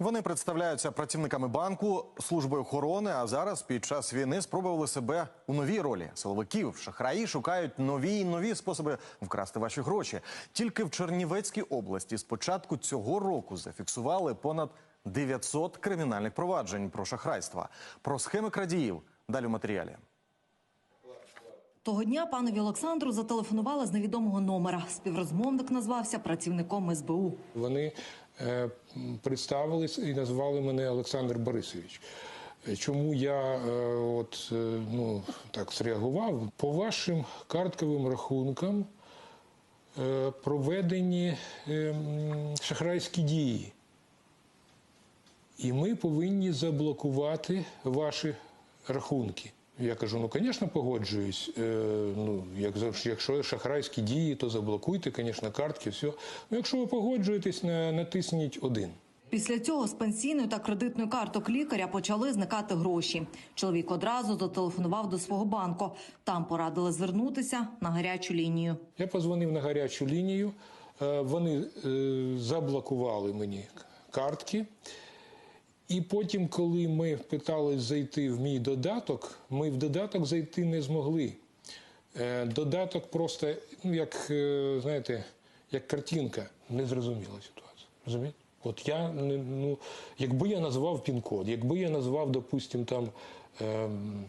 Вони представляються працівниками банку, служби охорони. А зараз під час війни спробували себе у новій ролі. Силовиків шахраї шукають нові і нові способи вкрасти ваші гроші. Тільки в Чернівецькій області з початку цього року зафіксували понад 900 кримінальних проваджень про шахрайства. Про схеми крадіїв далі в матеріалі. Того дня панові Олександру зателефонували з невідомого номера. Співрозмовник назвався працівником СБУ. Вони е, представились і назвали мене Олександр Борисович. Чому я е, от, е, ну, так зреагував? По вашим картковим рахункам е, проведені е, шахрайські дії. І ми повинні заблокувати ваші рахунки. Я кажу: ну, звісно, погоджуюсь. Е, ну, як, якщо шахрайські дії, то заблокуйте, звісно, картки, все. Ну, якщо ви погоджуєтесь, на- натисніть один. Після цього з пенсійної та кредитної карток лікаря почали зникати гроші. Чоловік одразу зателефонував до свого банку. Там порадили звернутися на гарячу лінію. Я позвонив на гарячу лінію, е, вони е, заблокували мені картки. І потім, коли ми питались зайти в мій додаток, ми в додаток зайти не змогли. Е, Додаток просто, ну як е, знаєте, як картинка, незрозуміла ситуація. Розумієте? От я ну, якби я назвав пін-код, якби я назвав, допустим, там ем,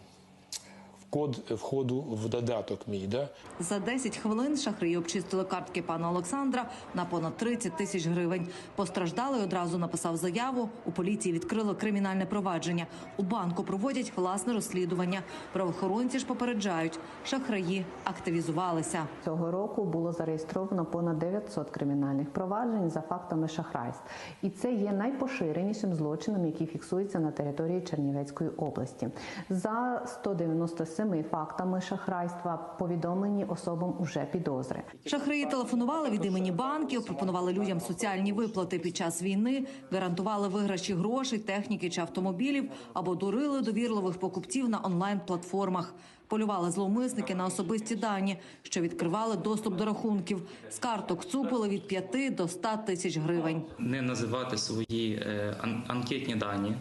код входу в додаток мій, да, За 10 хвилин шахраї обчистили картки пана Олександра на понад 30 тисяч гривень. Постраждалий одразу написав заяву. У поліції відкрили кримінальне провадження. У банку проводять власне розслідування. Правоохоронці ж попереджають, шахраї активізувалися. Цього року було зареєстровано понад 900 кримінальних проваджень за фактами шахрайств, і це є найпоширенішим злочином, який фіксується на території Чернівецької області. За 197 фактами шахрайства повідомлені особам уже підозри. Шахраї телефонували від імені банків, пропонували людям соціальні виплати під час війни, гарантували виграші грошей, техніки чи автомобілів або дурили довірливих покупців на онлайн-платформах. Полювали зловмисники на особисті дані, що відкривали доступ до рахунків. З карток цупили від 5 до 100 тисяч гривень. не називати свої е, анкетні дані,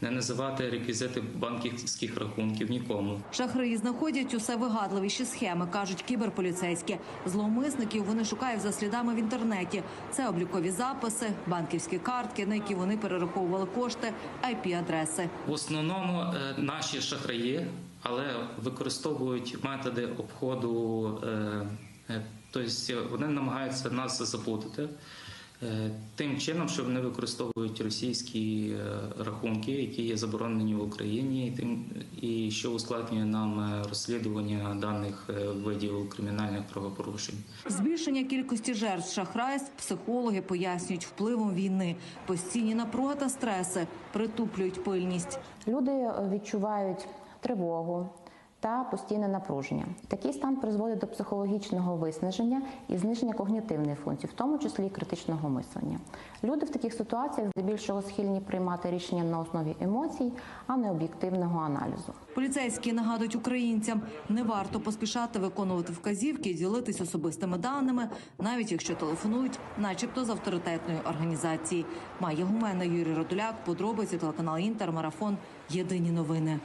не називати реквізити банківських рахунків нікому. Шахраї знаходять усе вигадливіші схеми, кажуть кіберполіцейські. Зловмисників вони шукають за слідами в інтернеті. Це облікові записи, банківські картки, на які вони перераховували кошти, IP-адреси. В основному е, наші шахраї, але використовують методи обходу, е, е, тобто вони намагаються нас заплутати. Е, Тим чином, що вони використовують російські е, рахунки, які є заборонені в Україні, і тим і що ускладнює нам е, розслідування даних видів кримінальних правопорушень. Збільшення кількості жертв шахрайств психологи пояснюють впливом війни. Постійні напруга та стреси притуплюють пильність. Люди відчувають тривогу та постійне напруження. Такий стан призводить до психологічного виснаження і зниження когнітивної функції, в тому числі і критичного мислення. Люди в таких ситуаціях здебільшого схильні приймати рішення на основі емоцій, а не об'єктивного аналізу. Поліцейські нагадують українцям, не варто поспішати виконувати вказівки і ділитись особистими даними, навіть якщо телефонують, начебто з авторитетної організації. Має гумена Юрій Родуляк, подробиці телеканал Інтер, марафон. Єдині новини.